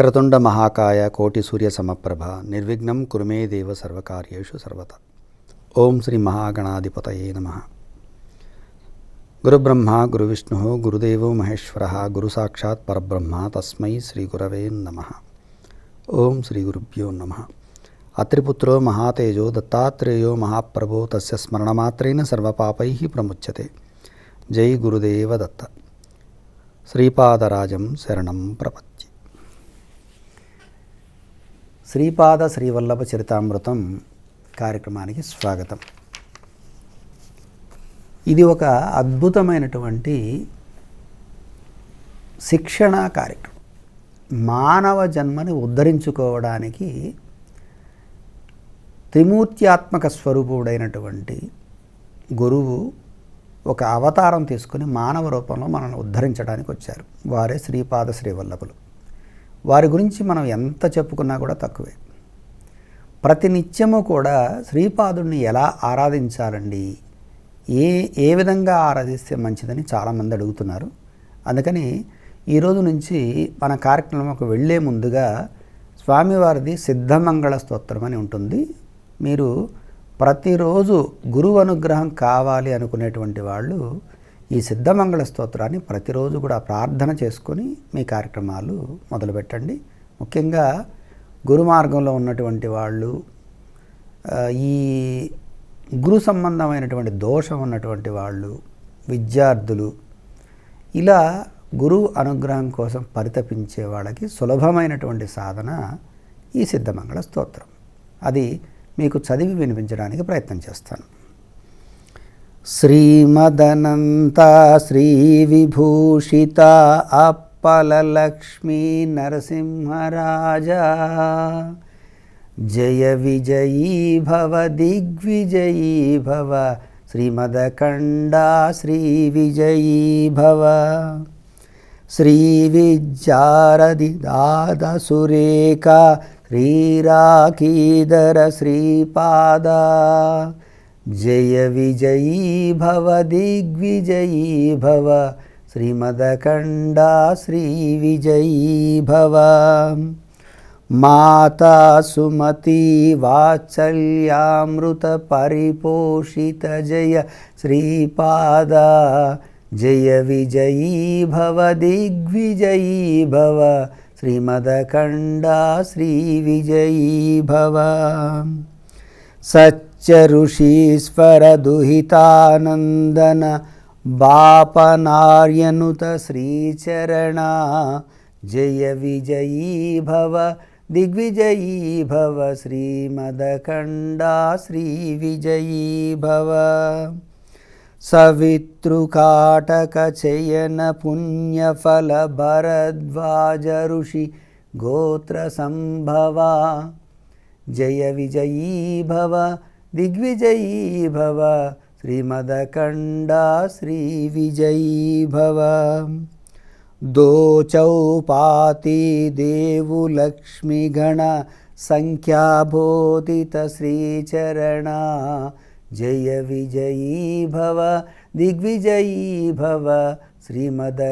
వక్రతుండ మహాకాయ కోటి సూర్య సమప్రభ నిర్విఘ్నం కురుమే దేవ సర్వకార్యేషు సర్వత ఓం శ్రీ మహాగణాధిపతయే నమ గురుబ్రహ్మ గురువిష్ణు గురుదేవో మహేశ్వర గురు సాక్షాత్ పరబ్రహ్మ తస్మై శ్రీ గురవే నమ ఓం శ్రీ గురుభ్యో నమ అత్రిపుత్రో మహాతేజో దత్తాత్రేయో మహాప్రభో తస్య స్మరణమాత్రేణ సర్వపాపై ప్రముచ్యతే జై గురుదేవ దత్త శ్రీపాదరాజం శరణం ప్రపత్తి శ్రీపాద శ్రీవల్లభ చరితామృతం కార్యక్రమానికి స్వాగతం. ఇది ఒక అద్భుతమైనటువంటి శిక్షణ కార్యక్రమం. మానవ జన్మని ఉద్ధరించుకోవడానికి త్రిమూర్త్యాత్మక స్వరూపుడైనటువంటి గురువు ఒక అవతారం తీసుకుని మానవ రూపంలో మనల్ని ఉద్ధరించడానికి వచ్చారు. వారే శ్రీపాద శ్రీవల్లభులు. వారి గురించి మనం ఎంత చెప్పుకున్నా కూడా తక్కువే. ప్రతి నిత్యము కూడా శ్రీపాదుడిని ఎలా ఆరాధించాలండి? ఏ ఏ విధంగా ఆరాధిస్తే మంచిదని చాలామంది అడుగుతున్నారు. అందుకని ఈరోజు నుంచి మన కార్యక్రమంకు వెళ్ళే ముందుగా స్వామివారిది సిద్ధమంగళ స్తోత్రం అని ఉంటుంది. మీరు ప్రతిరోజు గురువు అనుగ్రహం కావాలి అనుకునేటువంటి వాళ్ళు ఈ సిద్ధమంగళ స్తోత్రాన్ని ప్రతిరోజు కూడా ప్రార్థన చేసుకొని మీ కార్యక్రమాలు మొదలుపెట్టండి. ముఖ్యంగా గురు మార్గంలో ఉన్నటువంటి వాళ్ళు ఈ గురు సంబంధమైనటువంటి దోషం ఉన్నటువంటి వాళ్ళు విద్యార్థులు ఇలా గురువు అనుగ్రహం కోసం పరితపించే వాళ్ళకి సులభమైనటువంటి సాధన ఈ సిద్ధమంగళ స్తోత్రం. అది మీకు చదివి వినిపించడానికి ప్రయత్నం చేస్తాను. శ్రీమదనంత శ్రీ విభూషిత అప్పలలక్ష్మీ నరసింహరాజ జయ విజయీ భవ దిగ్విజయీ భవ శ్రీమదకండా శ్రీ విజయీ భవ శ్రీ విద్యారది దాద సురేఖ శ్రీరాఖీధర శ్రీపాద జయ విజయీ భవ దిగ్విజయీ భవ. శ్రీమదకండా శ్రీ విజయీ భవ. మాతా సుమతి వాత్సల్యామృత పరిపోషిత జయ శ్రీపాద. జయ విజయీ భవ దిగ్విజయీ భవ. శ్రీమదకండా శ్రీ విజయీ భవ. సచ్చఋషీశ్వర దుహితానందన బాపనార్యనుత శ్రీచరణ జయ విజయీ భవ దిగ్విజయీ భవ శ్రీమదకండా శ్రీ విజయీ భవ సవితృకాటక చయన పుణ్యఫల భరద్వాజ ఋషి గోత్ర సంభవా జయ విజయీ భవ దిగ్విజయీ భవ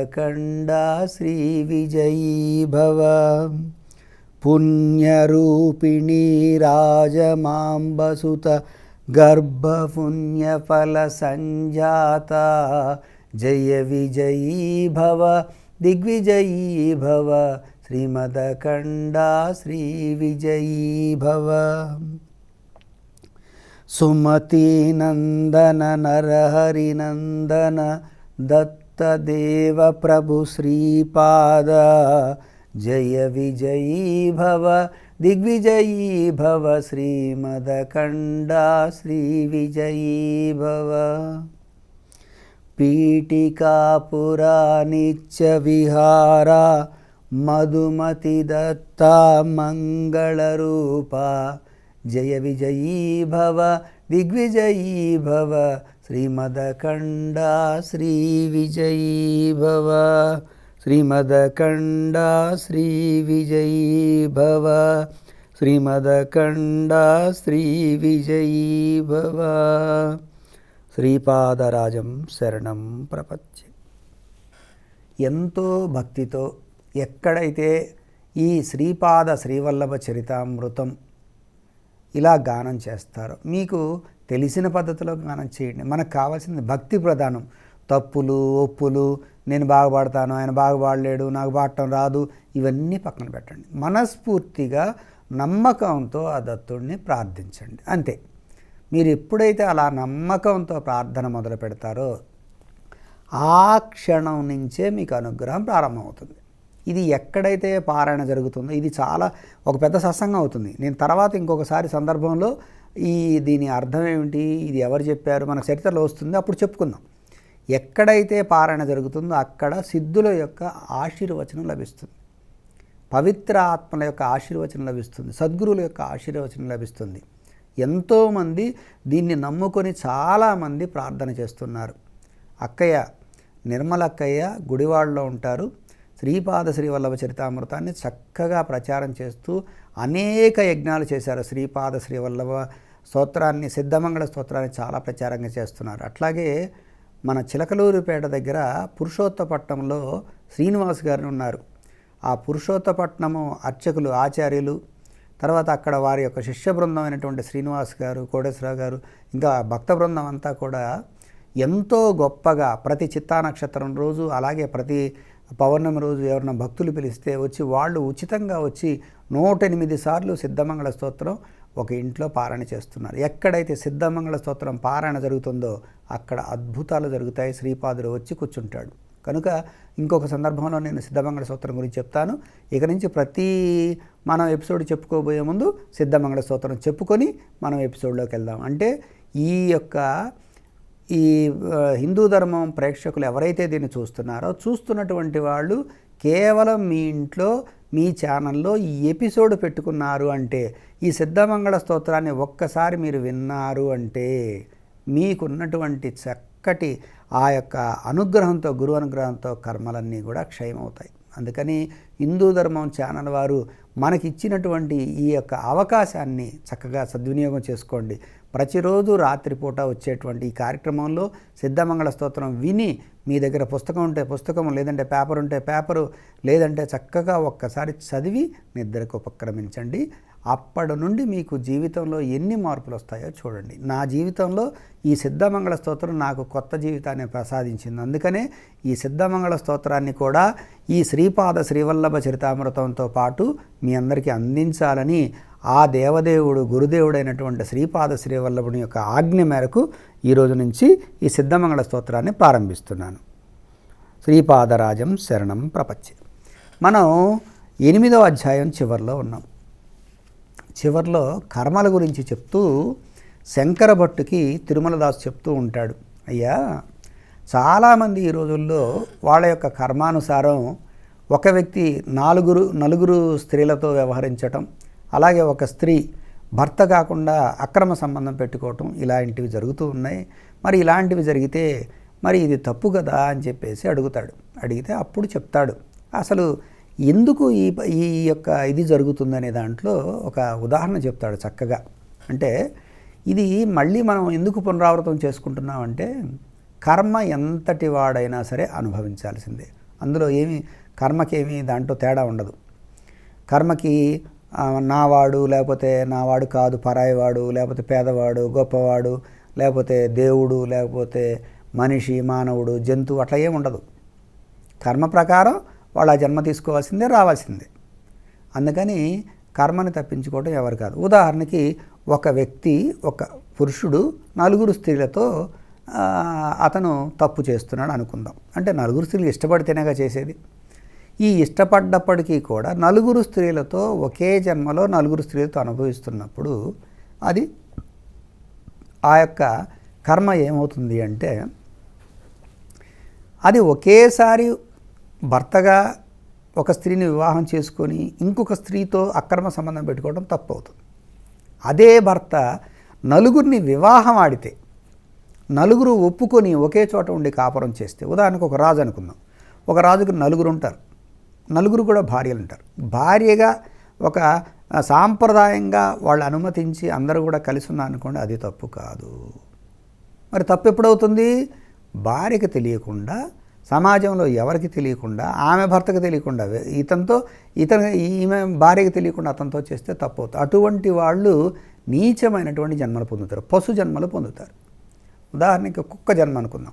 శ్రీమదకండా శ్రీ విజయీ భవ దోచౌపాతి దేవులక్ష్మిగణ సంఖ్యాబోధిత శ్రీచరణ జయ విజయీ పుణ్యరూపిణీ రాజమాంబసుత గర్భపుణ్యఫల సంజాత. జయ విజయీ భవ దిగ్విజయీ భవ శ్రీమదకండా శ్రీ విజయీ భవ సుమతీనందన నరహరినందన దత్తదేవ ప్రభు శ్రీపాద జయ విజయీ భవ దిగ్విజయీ భవ శ్రీమదకండా శ్రీ విజయీ భవ. పీఠికాపురా నిత్య విహార మధుమతి దత్త మంగళరూప జయ విజయీ భవ దిగ్విజయీ భవ. శ్రీమదకండా శ్రీ విజయీ భవ. శ్రీమదకండా శ్రీ విజయీ భవ. శ్రీపాదరాజం శరణం ప్రపంచ ఎంతో భక్తితో ఎక్కడైతే ఈ శ్రీపాద శ్రీవల్లభ చరితామృతం ఇలా గానం చేస్తారు మీకు తెలిసిన పద్ధతిలో గానం చేయండి. మనకు కావాల్సింది భక్తి ప్రధానం. తప్పులు ఒప్పులు నేను బాగుపడతాను ఆయన బాగా పాడలేడు నాకు పాడటం రాదు ఇవన్నీ పక్కన పెట్టండి. మనస్ఫూర్తిగా నమ్మకంతో ఆ దత్తుడిని ప్రార్థించండి. అంతే. మీరు ఎప్పుడైతే అలా నమ్మకంతో ప్రార్థన మొదలు పెడతారో ఆ క్షణం నుంచే మీకు అనుగ్రహం ప్రారంభమవుతుంది. ఇది ఎక్కడైతే పారాయణ జరుగుతుందో ఇది చాలా ఒక పెద్ద సత్సంగం అవుతుంది. నేను తర్వాత ఇంకొకసారి సందర్భంలో ఈ దీని అర్థం ఏమిటి ఇది ఎవరు చెప్పారు మన చరిత్రలో వస్తుంది అప్పుడు చెప్పుకుందాం. ఎక్కడైతే పారాయణ జరుగుతుందో అక్కడ సిద్ధుల యొక్క ఆశీర్వచనం లభిస్తుంది. పవిత్ర ఆత్మల యొక్క ఆశీర్వచనం లభిస్తుంది. సద్గురువుల యొక్క ఆశీర్వచనం లభిస్తుంది. ఎంతోమంది దీన్ని నమ్ముకొని చాలామంది ప్రార్థన చేస్తున్నారు. అక్కయ్య నిర్మల అక్కయ్య గుడివాడలో ఉంటారు. శ్రీపాద శ్రీవల్లభ చరితామృతాన్ని చక్కగా ప్రచారం చేస్తూ అనేక యజ్ఞాలు చేశారు. శ్రీపాద శ్రీవల్లభ స్తోత్రాన్ని సిద్ధమంగళ స్తోత్రాన్ని చాలా ప్రచారంగా చేస్తున్నారు. అట్లాగే మన చిలకలూరుపేట దగ్గర పురుషోత్తపట్నంలో శ్రీనివాస్ గారు ఉన్నారు. ఆ పురుషోత్తపట్నము అర్చకులు ఆచార్యులు తర్వాత అక్కడ వారి యొక్క శిష్య బృందం అయినటువంటి శ్రీనివాస్ గారు కోటేశ్వరరావు గారు ఇంకా భక్త బృందం అంతా కూడా ఎంతో గొప్పగా ప్రతి చిత్తా నక్షత్రం రోజు అలాగే ప్రతి పౌర్ణమి రోజు ఎవరైనా భక్తులు పిలిస్తే వచ్చి వాళ్ళు ఉచితంగా వచ్చి నూట ఎనిమిది సార్లు సిద్ధమంగళ స్తోత్రం ఒక ఇంట్లో పారాయణ చేస్తున్నారు. ఎక్కడైతే సిద్ధమంగళ స్తోత్రం పారాయణ జరుగుతుందో అక్కడ అద్భుతాలు జరుగుతాయి. శ్రీపాదుడు వచ్చి కూర్చుంటాడు. కనుక ఇంకొక సందర్భంలో నేను సిద్ధమంగళ స్తోత్రం గురించి చెప్తాను. ఇక నుంచి ప్రతి మనం ఎపిసోడ్ చెప్పుకోబోయే ముందు సిద్ధమంగళ స్తోత్రం చెప్పుకొని మనం ఎపిసోడ్లోకి వెళ్దాం. అంటే ఈ యొక్క ఈ హిందూ ధర్మం ప్రేక్షకులు ఎవరైతే దీన్ని చూస్తున్నారో చూస్తున్నటువంటి వాళ్ళు కేవలం మీ ఇంట్లో మీ ఛానల్లో ఈ ఎపిసోడ్ పెట్టుకున్నారు అంటే ఈ సిద్ధమంగళ స్తోత్రాన్ని ఒక్కసారి మీరు విన్నారు అంటే మీకున్నటువంటి చక్కటి ఆ యొక్క అనుగ్రహంతో గురు అనుగ్రహంతో కర్మలన్నీ కూడా క్షయమవుతాయి. అందుకని హిందూ ధర్మం ఛానల్ వారు మనకి ఇచ్చినటువంటి ఈ యొక్క అవకాశాన్ని చక్కగా సద్వినియోగం చేసుకోండి. ప్రతిరోజు రాత్రిపూట వచ్చేటువంటి ఈ కార్యక్రమంలో సిద్ధమంగళ స్తోత్రం విని మీ దగ్గర పుస్తకం ఉంటే పుస్తకం లేదంటే పేపర్ ఉంటే పేపరు లేదంటే చక్కగా ఒక్కసారి చదివి నిద్రకు ఉపక్రమించండి. అప్పటి నుండి మీకు జీవితంలో ఎన్ని మార్పులు వస్తాయో చూడండి. నా జీవితంలో ఈ సిద్ధమంగళ స్తోత్రం నాకు కొత్త జీవితాన్ని ప్రసాదించింది. అందుకనే ఈ సిద్ధమంగళ స్తోత్రాన్ని కూడా ఈ శ్రీపాద శ్రీవల్లభ చరితామృతంతో పాటు మీ అందరికీ అందించాలని ఆ దేవదేవుడు గురుదేవుడైనటువంటి శ్రీపాద శ్రీవల్లభుని యొక్క ఆజ్ఞ మేరకు ఈ రోజు నుంచి ఈ సిద్ధమంగళ స్తోత్రాన్ని ప్రారంభిస్తున్నాను. శ్రీపాదరాజం శరణం ప్రపంచం మనం ఎనిమిదవ అధ్యాయం చివరిలో ఉన్నాం. చివర్లో కర్మల గురించి చెప్తూ శంకర భట్టుకి తిరుమలదాస్ చెప్తూ ఉంటాడు. అయ్యా చాలామంది ఈ రోజుల్లో వాళ్ళ యొక్క కర్మానుసారం ఒక వ్యక్తి నాలుగురు నలుగురు స్త్రీలతో వ్యవహరించటం అలాగే ఒక స్త్రీ భర్త కాకుండా అక్రమ సంబంధం పెట్టుకోవటం ఇలాంటివి జరుగుతూ ఉన్నాయి. మరి ఇలాంటివి జరిగితే మరి ఇది తప్పు కదా అని చెప్పేసి అడుగుతాడు. అడిగితే అప్పుడు చెప్తాడు. అసలు ఎందుకు ఈ ఈ యొక్క ఇది జరుగుతుందనే దాంట్లో ఒక ఉదాహరణ చెప్తాడు చక్కగా. అంటే ఇది మళ్ళీ మనం ఎందుకు పునరావృతం చేసుకుంటున్నామంటే కర్మ ఎంతటి వాడైనా సరే అనుభవించాల్సిందే. అందులో ఏమి కర్మకేమి దాంట్లో తేడా ఉండదు. కర్మకి నావాడు లేకపోతే నావాడు కాదు పరాయివాడు లేకపోతే పేదవాడు గొప్పవాడు లేకపోతే దేవుడు లేకపోతే మనిషి మానవుడు జంతువు అట్లా ఏమి ఉండదు. కర్మ ప్రకారం వాళ్ళు ఆ జన్మ తీసుకోవాల్సిందే రావాల్సిందే. అందుకని కర్మని తప్పించుకోవడం ఎవరు కాదు. ఉదాహరణకి ఒక వ్యక్తి ఒక పురుషుడు నలుగురు స్త్రీలతో అతను తప్పు చేస్తున్నాడు అనుకుందాం. అంటే నలుగురు స్త్రీలు ఇష్టపడితేనేగా చేసేది. ఈ ఇష్టపడ్డప్పటికీ కూడా నలుగురు స్త్రీలతో ఒకే జన్మలో నలుగురు స్త్రీలతో అనుభవిస్తున్నప్పుడు అది ఆ యొక్క కర్మ ఏమవుతుంది అంటే అది ఒకేసారి భర్తగా ఒక స్త్రీని వివాహం చేసుకొని ఇంకొక స్త్రీతో అక్రమ సంబంధం పెట్టుకోవడం తప్పు అవుతుంది అదే భర్త నలుగురిని వివాహం ఆడితే నలుగురు ఒప్పుకొని ఒకే చోట ఉండి కాపురం చేస్తే ఉదాహరణకు ఒక రాజు అనుకుందాం. ఒక రాజుకు నలుగురు ఉంటారు. నలుగురు కూడా భార్యలు ఉంటారు. భార్యగా ఒక సాంప్రదాయంగా వాళ్ళు అనుమతించి అందరూ కూడా కలిసి ఉన్నారు అనుకోండి అది తప్పు కాదు. మరి తప్పు ఎప్పుడవుతుంది? భార్యకి తెలియకుండా సమాజంలో ఎవరికి తెలియకుండా ఆమె భర్తకు తెలియకుండా ఇతనితో ఇతను ఈమె భార్యకి తెలియకుండా అతనితో చేస్తే తప్పు అటువంటి వాళ్ళు నీచమైనటువంటి జన్మలు పొందుతారు. పశు జన్మలు పొందుతారు. ఉదాహరణకి కుక్క జన్మ అనుకుందాం.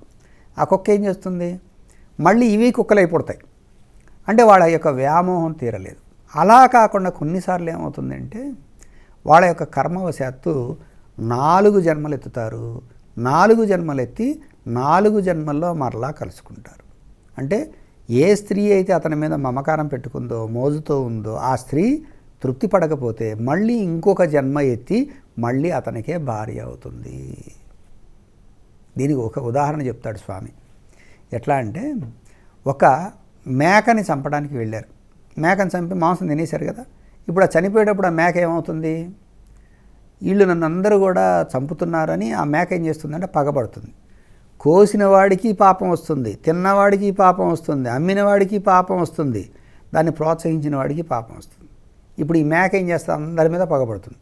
ఆ కుక్క ఏం చేస్తుంది? మళ్ళీ ఇవి కుక్కలైపడతాయి అంటే వాళ్ళ యొక్క వ్యామోహం తీరలేదు. అలా కాకుండా కొన్నిసార్లు ఏమవుతుందంటే వాళ్ళ యొక్క కర్మవశాత్తు నాలుగు జన్మలు ఎత్తుతారు నాలుగు జన్మలు ఎత్తి నాలుగు జన్మల్లో మరలా కలుసుకుంటారు. అంటే ఏ స్త్రీ అయితే అతని మీద మమకారం పెట్టుకుందో మోజుతో ఉందో ఆ స్త్రీ తృప్తి పడకపోతే మళ్ళీ ఇంకొక జన్మ ఎత్తి మళ్ళీ అతనికే భార్య అవుతుంది. దీనికి ఒక ఉదాహరణ చెప్తాడు స్వామి. ఎట్లా అంటే ఒక మేకని చంపడానికి వెళ్ళారు. మేకని చంపి మాంసం తినేశారు కదా. ఇప్పుడు ఆ చనిపోయేటప్పుడు ఆ మేక ఏమవుతుంది? వీళ్ళు నన్ను అందరూ కూడా చంపుతున్నారని ఆ మేక ఏం చేస్తుందంటే పగబడుతుంది. కోసిన వాడికి పాపం వస్తుంది తిన్నవాడికి పాపం వస్తుంది అమ్మిన వాడికి పాపం వస్తుంది దాన్ని ప్రోత్సహించిన వాడికి పాపం వస్తుంది. ఇప్పుడు ఈ మేక ఏం చేస్తుంది అందరి మీద పగబడుతుంది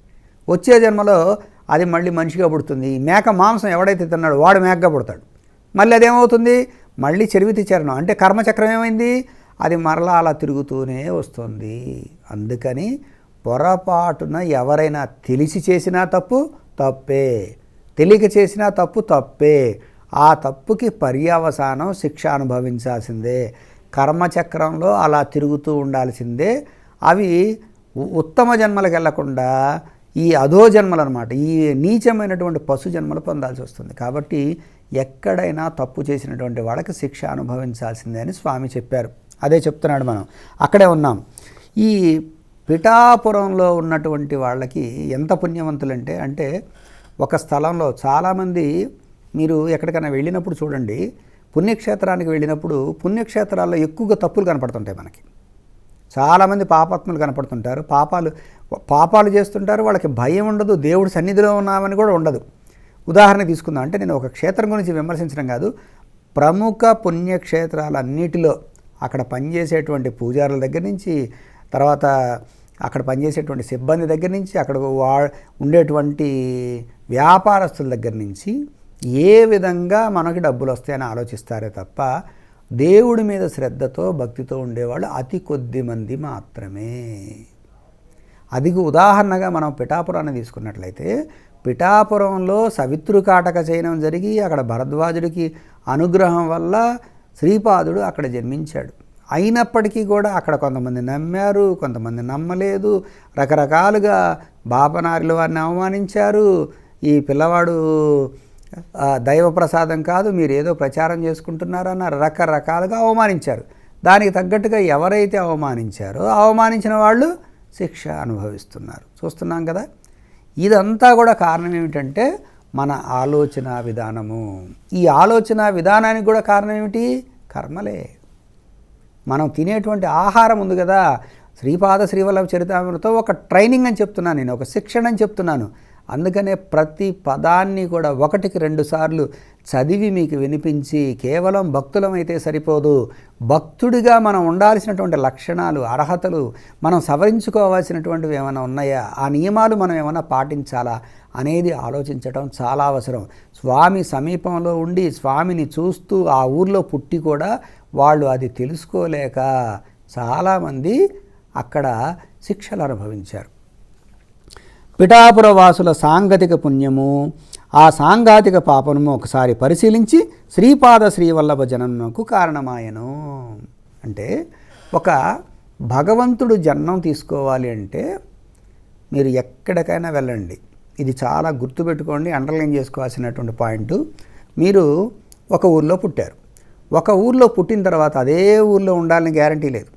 వచ్చే జన్మలో అది మళ్ళీ మనిషిగా పుడుతుంది. ఈ మేక మాంసం ఎవడైతే తిన్నాడో వాడు మేకగా పుడతాడు. మళ్ళీ అదేమవుతుంది? మళ్ళీ చెరువితి చరణం అంటే కర్మచక్రం ఏమైంది? అది మరలా అలా తిరుగుతూనే వస్తుంది. అందుకని పొరపాటున ఎవరైనా తెలిసి చేసినా తప్పు తప్పే. తెలియక చేసినా తప్పు తప్పే. ఆ తప్పుకి పర్యవసానం శిక్ష అనుభవించాల్సిందే. కర్మచక్రంలో అలా తిరుగుతూ ఉండాల్సిందే. అవి ఉ- ఉత్తమ జన్మలకు వెళ్ళకుండా ఈ అధో జన్మలు అనమాట ఈ నీచమైనటువంటి పశు జన్మలు పొందాల్సి వస్తుంది. కాబట్టి ఎక్కడైనా తప్పు చేసినటువంటి వాళ్ళకి శిక్ష అనుభవించాల్సిందే అని స్వామి చెప్పారు. అదే చెప్తున్నాడు మనం. అక్కడే ఉన్నాం. ఈ పిఠాపురంలో ఉన్నటువంటి వాళ్ళకి ఎంత పుణ్యవంతులంటే అంటే ఒక స్థలంలో చాలామంది మీరు ఎక్కడికైనా వెళ్ళినప్పుడు చూడండి పుణ్యక్షేత్రానికి వెళ్ళినప్పుడు పుణ్యక్షేత్రాల్లో ఎక్కువగా తప్పులు కనపడుతుంటాయి మనకి. చాలామంది పాపాత్ములు కనపడుతుంటారు. పాపాలు పాపాలు చేస్తుంటారు. వాళ్ళకి భయం ఉండదు. దేవుడి సన్నిధిలో ఉన్నామని కూడా ఉండదు. ఉదాహరణ తీసుకుందాం. అంటే నేను ఒక క్షేత్రం గురించి విమర్శించడం కాదు. ప్రముఖ పుణ్యక్షేత్రాలన్నిటిలో అక్కడ పనిచేసేటువంటి పూజారుల దగ్గర నుంచి తర్వాత అక్కడ పనిచేసేటువంటి సిబ్బంది దగ్గర నుంచి అక్కడ వా ఉండేటువంటి వ్యాపారస్తుల దగ్గర నుంచి ఏ విధంగా మనకి డబ్బులు వస్తాయని ఆలోచిస్తారే తప్ప దేవుడి మీద శ్రద్ధతో భక్తితో ఉండేవాళ్ళు అతి కొద్ది మంది మాత్రమే. అది ఉదాహరణగా మనం పిఠాపురాన్ని తీసుకున్నట్లయితే పిఠాపురంలో సవిత్రు కాటక చయనం జరిగి అక్కడ భరద్వాజుడికి అనుగ్రహం వల్ల శ్రీపాదుడు అక్కడ జన్మించాడు. అయినప్పటికీ కూడా అక్కడ కొంతమంది నమ్మారు కొంతమంది నమ్మలేదు. రకరకాలుగా బాపనారిలు వారిని అవమానించారు. ఈ పిల్లవాడు దైవ ప్రసాదం కాదు మీరు ఏదో ప్రచారం చేసుకుంటున్నారన్న రకరకాలుగా అవమానించారు. దానికి తగ్గట్టుగా ఎవరైతే అవమానించారో అవమానించిన వాళ్ళు శిక్ష అనుభవిస్తున్నారు. చూస్తున్నాం కదా? ఇదంతా కూడా కారణం ఏమిటంటే మన ఆలోచన విధానము. ఈ ఆలోచన విధానానికి కూడా కారణం ఏమిటి? కర్మలే. మనం తినేటువంటి ఆహారం ఉంది కదా? శ్రీపాద శ్రీవల్లభ చరితామృతం ఒక ట్రైనింగ్ అని చెప్తున్నాను నేను ఒక శిక్షణ అని చెప్తున్నాను. అందుకనే ప్రతి పదాన్ని కూడా ఒకటికి రెండు సార్లు చదివి మీకు వినిపించి కేవలం భక్తులమైతే సరిపోదు. భక్తుడిగా మనం ఉండాల్సినటువంటి లక్షణాలు అర్హతలు మనం సవరించుకోవాల్సినటువంటివి ఏమైనా ఉన్నాయా? ఆ నియమాలు మనం ఏమైనా పాటించాలా అనేది ఆలోచించటం చాలా అవసరం. స్వామి సమీపంలో ఉండి స్వామిని చూస్తూ ఆ ఊర్లో పుట్టి కూడా వాళ్ళు అది తెలుసుకోలేక చాలామంది అక్కడ శిక్షలు అనుభవించారు. పిఠాపుర వాసుల సాంగతిక పుణ్యము ఆ సాంఘాతిక పాపము ఒకసారి పరిశీలించి శ్రీపాద శ్రీవల్లభ జనమునకు కారణమాయను. అంటే ఒక భగవంతుడు జన్మం తీసుకోవాలి అంటే మీరు ఎక్కడికైనా వెళ్ళండి. ఇది చాలా గుర్తుపెట్టుకోండి అండర్లైన్ చేసుకోవాల్సినటువంటి పాయింట్. మీరు ఒక ఊర్లో పుట్టారు. ఒక ఊర్లో పుట్టిన తర్వాత అదే ఊర్లో ఉండాలని గ్యారంటీ లేదు.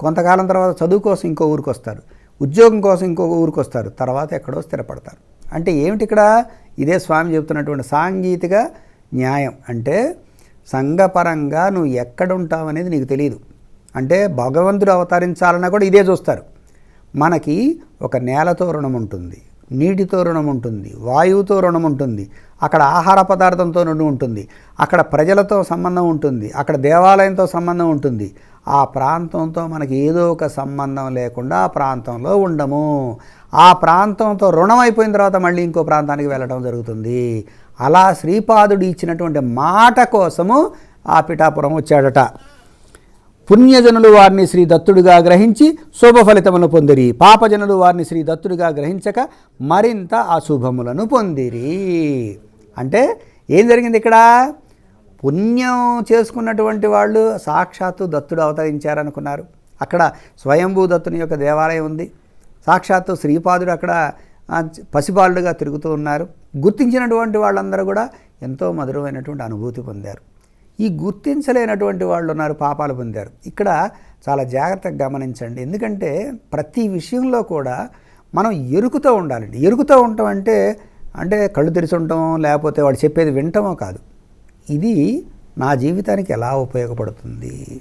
కొంతకాలం తర్వాత చదువు కోసం ఇంకో ఊరికి వస్తారు. ఉద్యోగం కోసం ఇంకొక ఊరికి వస్తారు తర్వాత ఎక్కడో స్థిరపడతారు. అంటే ఏమిటి ఇక్కడ? ఇదే స్వామి చెబుతున్నటువంటి సాంగీతిక న్యాయం. అంటే సంఘపరంగా నువ్వు ఎక్కడ ఉంటావు అనేది నీకు తెలియదు అంటే భగవంతుడు అవతరించాలన్నా కూడా ఇదే చూస్తారు. మనకి ఒక నేలతో రుణం ఉంటుంది నీటితో రుణం ఉంటుంది వాయువుతో రుణం ఉంటుంది అక్కడ ఆహార పదార్థంతో రుణం ఉంటుంది అక్కడ ప్రజలతో సంబంధం ఉంటుంది అక్కడ దేవాలయంతో సంబంధం ఉంటుంది ఆ ప్రాంతంతో మనకి ఏదో ఒక సంబంధం లేకుండా ఆ ప్రాంతంలో ఉండము. ఆ ప్రాంతంతో రుణం అయిపోయిన తర్వాత మళ్ళీ ఇంకో ప్రాంతానికి వెళ్ళడం జరుగుతుంది. అలా శ్రీపాదుడు ఇచ్చినటువంటి మాట కోసము ఆ పిఠాపురం వచ్చాడట. పుణ్యజనులు వారిని శ్రీ దత్తుడుగా గ్రహించి శుభ ఫలితములను పొందిరి. పాపజనులు వారిని శ్రీ దత్తుడిగా గ్రహించక మరింత అశుభములను పొందిరి. అంటే ఏం జరిగింది ఇక్కడ? పుణ్యం చేసుకున్నటువంటి వాళ్ళు సాక్షాత్తు దత్తుడు అవతరించారనుకున్నారు. అక్కడ స్వయంభూ దత్తుని యొక్క దేవాలయం ఉంది. సాక్షాత్తు శ్రీపాదుడు అక్కడ పసిపాలుడుగా పసిబాలుడుగా తిరుగుతూ ఉన్నారు. గుర్తించినటువంటి వాళ్ళందరూ కూడా ఎంతో మధురమైనటువంటి అనుభూతి పొందారు. ఈ గుర్తించలేనటువంటి వాళ్ళు ఉన్నారు పాపాలు పొందారు. ఇక్కడ చాలా జాగ్రత్తగా గమనించండి. ఎందుకంటే ప్రతి విషయంలో కూడా మనం ఎరుకుతూ ఉండాలండి. ఎరుకుతూ ఉండటం అంటే అంటే కళ్ళు తెరిచి ఉండటం లేకపోతే వాడు చెప్పేది వినటమో కాదు. ఇది నా జీవితానికి ఎలా ఉపయోగపడుతుంది?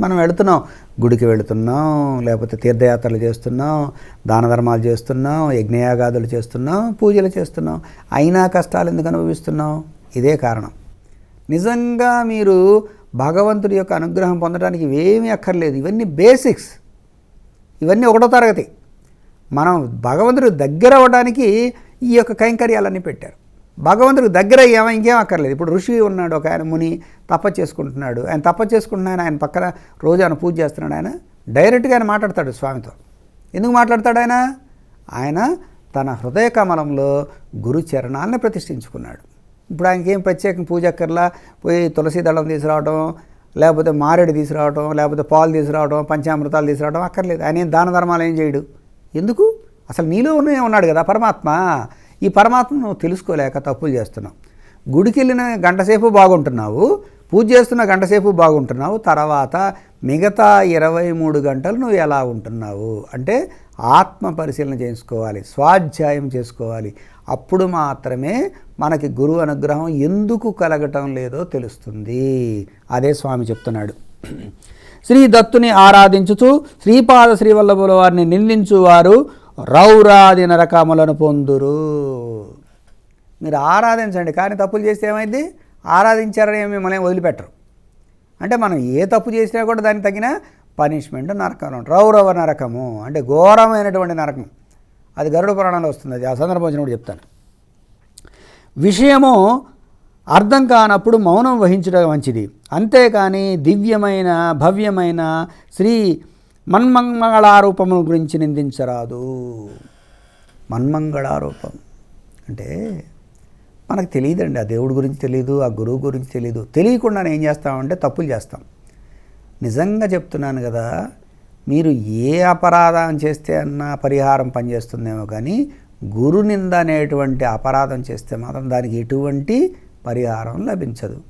మనం వెళుతున్నాం గుడికి వెళుతున్నాం లేకపోతే తీర్థయాత్రలు చేస్తున్నాం దాన ధర్మాలు చేస్తున్నాం యజ్ఞయాగాదులు చేస్తున్నాం పూజలు చేస్తున్నాం. అయినా కష్టాలు ఎందుకు అనుభవిస్తున్నాం? ఇదే కారణం. నిజంగా మీరు భగవంతుడి యొక్క అనుగ్రహం పొందడానికి ఇవేమీ అక్కర్లేదు. ఇవన్నీ బేసిక్స్. ఇవన్నీ ఒకటో తరగతి. మనం భగవంతుడు దగ్గర అవ్వడానికి ఈ యొక్క కైంకర్యాలన్నీ పెట్టారు. భగవంతుడికి దగ్గర అయ్యామా ఇంకేం అక్కర్లేదు. ఇప్పుడు ఋషి ఉన్నాడు ఒక ఆయన ముని తప్ప చేసుకుంటున్నాడు. ఆయన తప్ప చేసుకుంటున్నాడు ఆయన పక్కన రోజు ఆయన పూజ చేస్తున్నాడు. ఆయన డైరెక్ట్గా ఆయన మాట్లాడతాడు స్వామితో. ఎందుకు మాట్లాడతాడు ఆయన? ఆయన తన హృదయ కమలంలో గురు చరణాలను ప్రతిష్ఠించుకున్నాడు. ఇప్పుడు ఆయనకి ఏం ప్రత్యేకం? పూజ అక్కర్లా? పోయి తులసి దళం తీసుకురావడం లేకపోతే మారేడు తీసుకురావడం లేకపోతే పాలు తీసుకురావడం పంచామృతాలు తీసుకురావడం అక్కర్లేదు. ఆయన ఏం దాన ధర్మాలు ఏం చేయడు. ఎందుకు? అసలు నీలో ఉన్నే ఉన్నాడు కదా పరమాత్మ. ఈ పరమాత్మ నువ్వు తెలుసుకోలేక తప్పులు చేస్తున్నావు. గుడికి వెళ్ళిన గంటసేపు బాగుంటున్నావు పూజ చేస్తున్న గంటసేపు బాగుంటున్నావు తర్వాత మిగతా ఇరవై మూడు గంటలు నువ్వు ఎలా ఉంటున్నావు? అంటే ఆత్మ పరిశీలన చేసుకోవాలి స్వాధ్యాయం చేసుకోవాలి. అప్పుడు మాత్రమే మనకి గురువు అనుగ్రహం ఎందుకు కలగటం లేదో తెలుస్తుంది. అదే స్వామి చెప్తున్నాడు. శ్రీ దత్తుని ఆరాధించుచు శ్రీపాద శ్రీవల్లభుల వారిని నిందించువారు రౌరాది నరకములను పొందురు. మీరు ఆరాధించండి కానీ తప్పులు చేస్తే ఏమైంది? ఆరాధించారని మిమ్మల్ని వదిలిపెట్టరు. అంటే మనం ఏ తప్పు చేసినా కూడా దానికి తగిన పనిష్మెంట్ నరకం రౌరవ నరకము అంటే ఘోరమైనటువంటి నరకం. అది గరుడ పురాణంలో వస్తుంది. అది ఆ సందర్భం వచ్చినప్పుడు చెప్తాను. విషయము అర్థం కానప్పుడు మౌనం వహించడం మంచిది. అంతేకాని దివ్యమైన భవ్యమైన శ్రీ మన్మంగళారూపమును గురించి నిందించరాదు. మన్మంగళారూపం అంటే మనకు తెలియదండి. ఆ దేవుడి గురించి తెలియదు ఆ గురువు గురించి తెలియదు తెలియకుండా ఏం చేస్తామంటే తప్పులు చేస్తాం. నిజంగా చెప్తున్నాను కదా మీరు ఏ అపరాధం చేస్తే అన్న పరిహారం పనిచేస్తుందేమో కానీ గురు నింద అనేటువంటి అపరాధం చేస్తే మాత్రం దానికి ఎటువంటి పరిహారం లభించదు.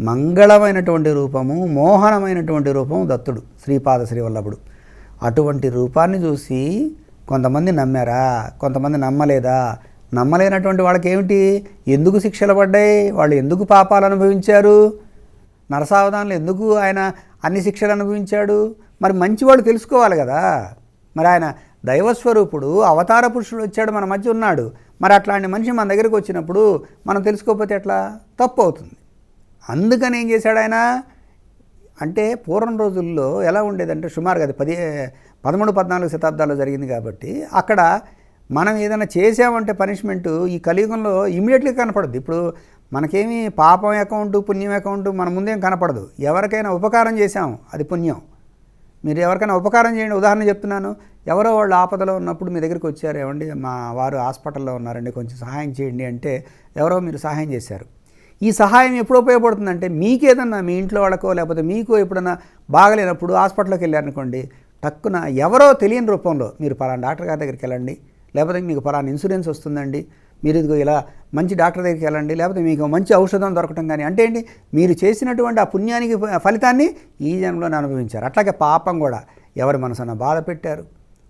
మంగళమైనటువంటి రూపము మోహనమైనటువంటి రూపము దత్తుడు శ్రీపాద శ్రీవల్లభుడు. అటువంటి రూపాన్ని చూసి కొంతమంది నమ్మారా? కొంతమంది నమ్మలేదా? నమ్మలేనటువంటి వాళ్ళకి ఏమిటి ఎందుకు శిక్షలు పడ్డాయి? వాళ్ళు ఎందుకు పాపాలు అనుభవించారు? నరసావధానులు ఎందుకు ఆయన అన్ని శిక్షలు అనుభవించాడు? మరి మంచివాడు తెలుసుకోవాలి కదా. మరి ఆయన దైవస్వరూపుడు అవతార పురుషుడు వచ్చాడు మన మధ్య ఉన్నాడు. మరి అట్లాంటి మనిషి మన దగ్గరికి వచ్చినప్పుడు మనం తెలుసుకోకపోతే ఎట్లా? తప్పు అవుతుంది. అందుకని ఏం చేశాడు ఆయన? అంటే పూర్వం రోజుల్లో ఎలా ఉండేదంటే సుమారుగా అది పది పదమూడు పద్నాలుగు శతాబ్దాల్లో జరిగింది కాబట్టి అక్కడ మనం ఏదైనా చేసామంటే పనిష్మెంట్ ఈ కలియుగంలో ఇమీడియట్లీ కనపడదు. ఇప్పుడు మనకేమి పాపం అకౌంట్ పుణ్యం అకౌంట్ మన ముందేం కనపడదు. ఎవరికైనా ఉపకారం చేశాం అది పుణ్యం. మీరు ఎవరికైనా ఉపకారం చేయండి ఉదాహరణ చెప్తున్నాను. ఎవరో వాళ్ళు ఆపదలో ఉన్నప్పుడు మీ దగ్గరికి వచ్చారు ఏమండి మా వారు హాస్పిటల్లో ఉన్నారండి కొంచెం సహాయం చేయండి అంటే ఎవరో మీరు సహాయం చేశారు. ఈ సహాయం ఎప్పుడు ఉపయోగపడుతుందంటే మీకు ఏదన్నా మీ ఇంట్లో వాళ్ళకో లేకపోతే మీకు ఎప్పుడన్నా బాగలేనప్పుడు హాస్పిటల్కి వెళ్ళారనుకోండి టక్కున ఎవరో తెలియని రూపంలో మీరు పలానా డాక్టర్ గారి దగ్గరికి వెళ్ళండి లేకపోతే మీకు పలానా ఇన్సూరెన్స్ వస్తుందండి మీరు ఇదిగో ఇలా మంచి డాక్టర్ దగ్గరికి వెళ్ళండి లేకపోతే మీకు మంచి ఔషధం దొరకటం కానీ అంటే ఏంటి? మీరు చేసినటువంటి ఆ పుణ్యానికి ఫ- ఫలితాన్ని ఈ జన్మలోనే అనుభవించారు. అట్లాగే పాపం కూడా ఎవరి మనసున బాధ పెట్టారు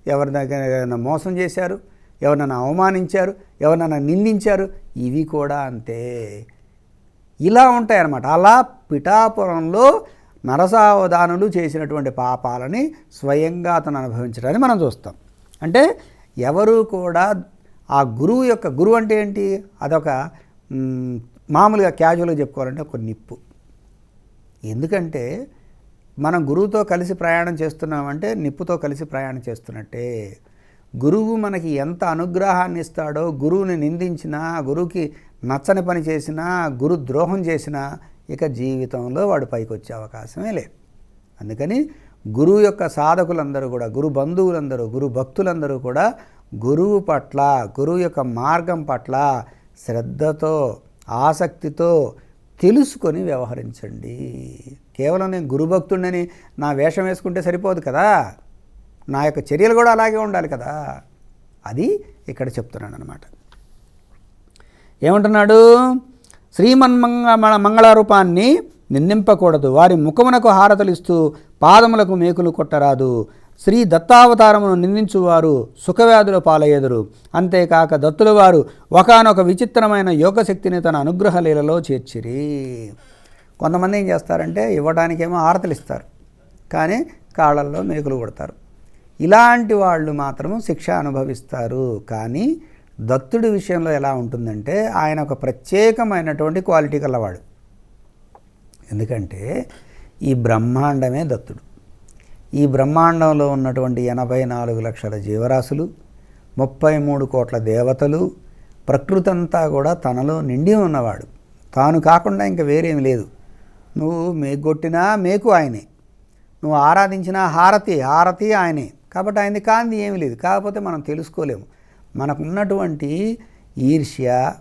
ఎవరి దగ్గర ఏదైనా మోసం చేశారు ఎవరినైనా అవమానించారు ఎవరినైనా నిందించారు ఇవి కూడా అంతే. ఇలా ఉంటాయన్నమాట. అలా పిఠాపురంలో నరసావధానులు చేసినటువంటి పాపాలని స్వయంగా అతను అనుభవించడాన్ని మనం చూస్తాం. అంటే ఎవరు కూడా ఆ గురువు యొక్క గురువు అంటే ఏంటి? అదొక మామూలుగా క్యాజువల్గా చెప్పుకోవాలంటే ఒక నిప్పు. ఎందుకంటే మనం గురువుతో కలిసి ప్రయాణం చేస్తున్నామంటే నిప్పుతో కలిసి ప్రయాణం చేస్తున్నట్టే. గురువు మనకి ఎంత అనుగ్రహాన్ని ఇస్తాడో గురువుని నిందించినా గురువుకి నచ్చని పని చేసినా గురు ద్రోహం చేసినా ఇక జీవితంలో వాడు పైకి వచ్చే అవకాశమే లేదు అందుకని గురువు యొక్క సాధకులందరూ కూడా గురు బంధువులందరూ గురు భక్తులందరూ కూడా గురువు పట్ల గురువు యొక్క మార్గం పట్ల శ్రద్ధతో ఆసక్తితో తెలుసుకొని వ్యవహరించండి. కేవలం నేను గురుభక్తుడిని నా వేషం వేసుకుంటే సరిపోదు కదా. నా యొక్క చర్యలు కూడా అలాగే ఉండాలి కదా. అది ఇక్కడ చెప్తున్నాను అనమాట ఏమంటున్నాడు? శ్రీమన్మంగ మంగళారూపాన్ని నిందింపకూడదు. వారి ముఖమునకు హారతలు ఇస్తూ పాదములకు మేకులు కొట్టరాదు. శ్రీ దత్తావతారమును నిందించువారు సుఖవ్యాధుల పాలయ్యెదురు. అంతేకాక దత్తుల వారు ఒకనొక విచిత్రమైన యోగశక్తిని తన అనుగ్రహ లీలలో చేర్చిరి. కొంతమంది ఏం చేస్తారంటే ఇవ్వడానికేమో హారతలు ఇస్తారు. కానీ కాళ్ళల్లో మేకులు కొడతారు. ఇలాంటి వాళ్ళు మాత్రము శిక్ష అనుభవిస్తారు. కానీ దత్తుడి విషయంలో ఎలా ఉంటుందంటే ఆయన ఒక ప్రత్యేకమైనటువంటి క్వాలిటీ కలవాడు. ఎందుకంటే ఈ బ్రహ్మాండమే దత్తుడు. ఈ బ్రహ్మాండంలో ఉన్నటువంటి ఎనభై నాలుగు లక్షల జీవరాశులు ముప్పై మూడు కోట్ల దేవతలు ప్రకృతి అంతా కూడా తనలో నిండి ఉన్నవాడు. తాను కాకుండా ఇంకా వేరేమి లేదు. నువ్వు మేగొట్టినా మేకు ఆయనే. నువ్వు ఆరాధించిన హారతి హారతి ఆయనే. కాబట్టి ఆయనది కాంతి ఏమీ లేదు. కాకపోతే మనం తెలుసుకోలేము. మనకున్నటువంటి ఈర్ష్య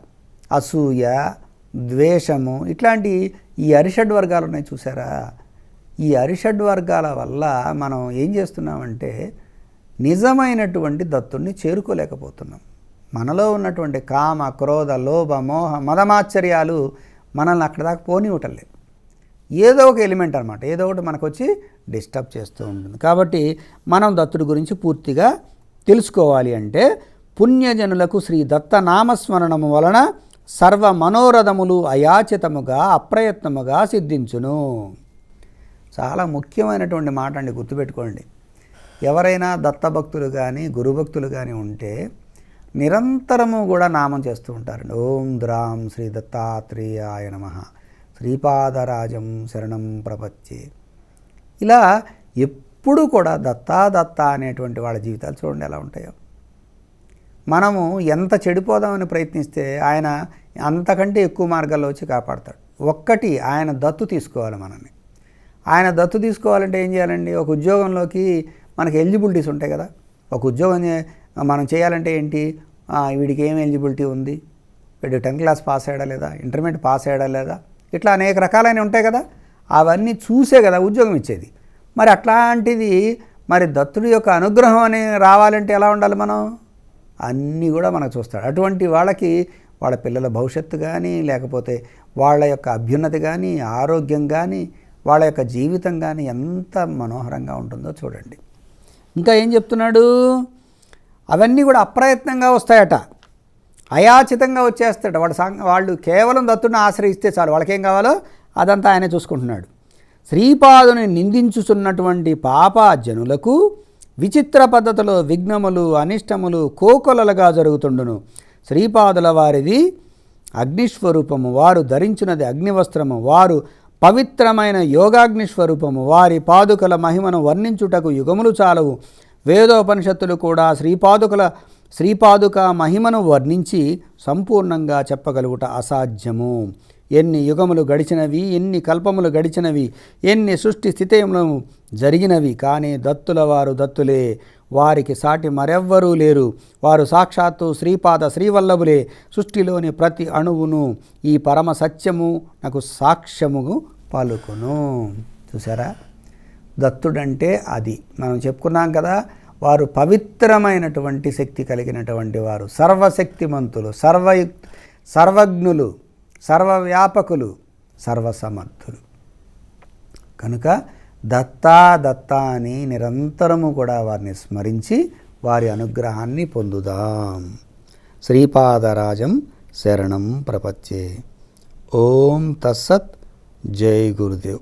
అసూయ ద్వేషము ఇట్లాంటి ఈ అరిషడ్ వర్గాలు ఉన్నాయి చూసారా? ఈ అరిషడ్ వర్గాల వల్ల మనం ఏం చేస్తున్నామంటే నిజమైనటువంటి దత్తుణ్ణి చేరుకోలేకపోతున్నాం. మనలో ఉన్నటువంటి కామ క్రోధ లోభ మోహ మదమాశ్చర్యాలు మనల్ని అక్కడ దాకా పోనివ్వటం లేదు ఏదో ఒక ఎలిమెంట్ అనమాట ఏదో ఒకటి మనకు వచ్చి డిస్టర్బ్ చేస్తూ ఉంటుంది. కాబట్టి మనం దత్తుడి గురించి పూర్తిగా తెలుసుకోవాలి అంటే పుణ్యజనులకు శ్రీ దత్త నామస్మరణము వలన సర్వ మనోరథములు అయాచితముగా అప్రయత్నముగా సిద్ధించును. చాలా ముఖ్యమైనటువంటి మాట అండి గుర్తుపెట్టుకోండి. ఎవరైనా దత్తభక్తులు కానీ గురుభక్తులు కానీ ఉంటే నిరంతరము కూడా నామం చేస్తూ ఉంటారండి. ఓం ద్రాం శ్రీ దత్తాత్రేయాయ నమ. శ్రీపాదరాజం శరణం ప్రపచ్చే. ఇలా ఎప్పుడు కూడా దత్తా దత్తా అనేటువంటి వాళ్ళ జీవితాలు చూడండి ఎలా ఉంటాయో. మనము ఎంత చెడిపోదామని ప్రయత్నిస్తే ఆయన అంతకంటే ఎక్కువ మార్గాల్లో వచ్చి కాపాడతాడు. ఒక్కటి ఆయన దత్తు తీసుకోవాలి మనల్ని. ఆయన దత్తు తీసుకోవాలంటే ఏం చేయాలండి? ఒక ఉద్యోగంలోకి మనకి ఎలిజిబిలిటీస్ ఉంటాయి కదా. ఒక ఉద్యోగం మనం చేయాలంటే ఏంటి? వీడికి ఏం ఎలిజిబిలిటీ ఉంది? వీడు టెన్త్ క్లాస్ పాస్ అయ్యాడా లేదా? ఇంటర్మీడియట్ పాస్ అయ్యాడా లేదా? ఇట్లా అనేక రకాలైన ఉంటాయి కదా. అవన్నీ చూసే కదా ఉద్యోగం ఇచ్చేది. మరి అట్లాంటిది మరి దత్తుడి యొక్క అనుగ్రహం అని రావాలంటే ఎలా ఉండాలి మనం? అన్నీ కూడా మనకు చూస్తాడు. అటువంటి వాళ్ళకి వాళ్ళ పిల్లల భవిష్యత్తు కానీ లేకపోతే వాళ్ళ యొక్క అభ్యున్నతి కానీ ఆరోగ్యం కానీ వాళ్ళ యొక్క జీవితం కానీ ఎంత మనోహరంగా ఉంటుందో చూడండి. ఇంకా ఏం చెప్తున్నాడు? అవన్నీ కూడా అప్రయత్నంగా వస్తాయట. అయాచితంగా వచ్చేస్తాడు వాడు సాంగ వాళ్ళు కేవలం దత్తుడిని ఆశ్రయిస్తే చాలు. వాళ్ళకేం కావాలో అదంతా ఆయనే చూసుకుంటున్నాడు. శ్రీపాదుని నిందించుచున్నటువంటి పాప జనులకు విచిత్ర పద్ధతిలో విఘ్నములు అనిష్టములు కోకొలలుగా జరుగుతుండును. శ్రీపాదుల వారిది అగ్నిస్వరూపము వారు ధరించినది అగ్నివస్త్రము వారు పవిత్రమైన యోగాగ్ని స్వరూపము వారి పాదుకల మహిమను వర్ణించుటకు యుగములు చాలవు. వేదోపనిషత్తులు కూడా శ్రీపాదుకల శ్రీపాదుక మహిమను వర్ణించి సంపూర్ణంగా చెప్పగలుగుట అసాధ్యము. ఎన్ని యుగములు గడిచినవి ఎన్ని కల్పములు గడిచినవి ఎన్ని సృష్టి స్థితయములు జరిగినవి. కానీ దత్తుల వారు దత్తులే వారికి సాటి మరెవ్వరూ లేరు. వారు సాక్షాత్తు శ్రీపాద శ్రీవల్లభులే. సృష్టిలోని ప్రతి అణువును ఈ పరమ సత్యము నాకు సాక్ష్యము పలుకును. చూసారా దత్తుడంటే అది. మనం చెప్పుకున్నాం కదా వారు పవిత్రమైనటువంటి శక్తి కలిగినటువంటి వారు. సర్వశక్తిమంతులు సర్వయుక్ సర్వజ్ఞులు. సర్వవ్యాపకులు సర్వసమర్థులు. కనుక దత్తా దత్తా అని నిరంతరము కూడా వారిని స్మరించి వారి అనుగ్రహాన్ని పొందుదాం. శ్రీపాదరాజం శరణం ప్రపచ్చే ఓం తస్సత్. జై గురుదేవ్.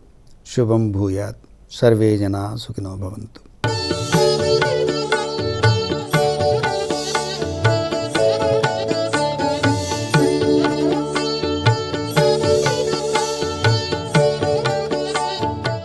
శుభం భూయాత్. సర్వే జనా సుఖినో భవంతు.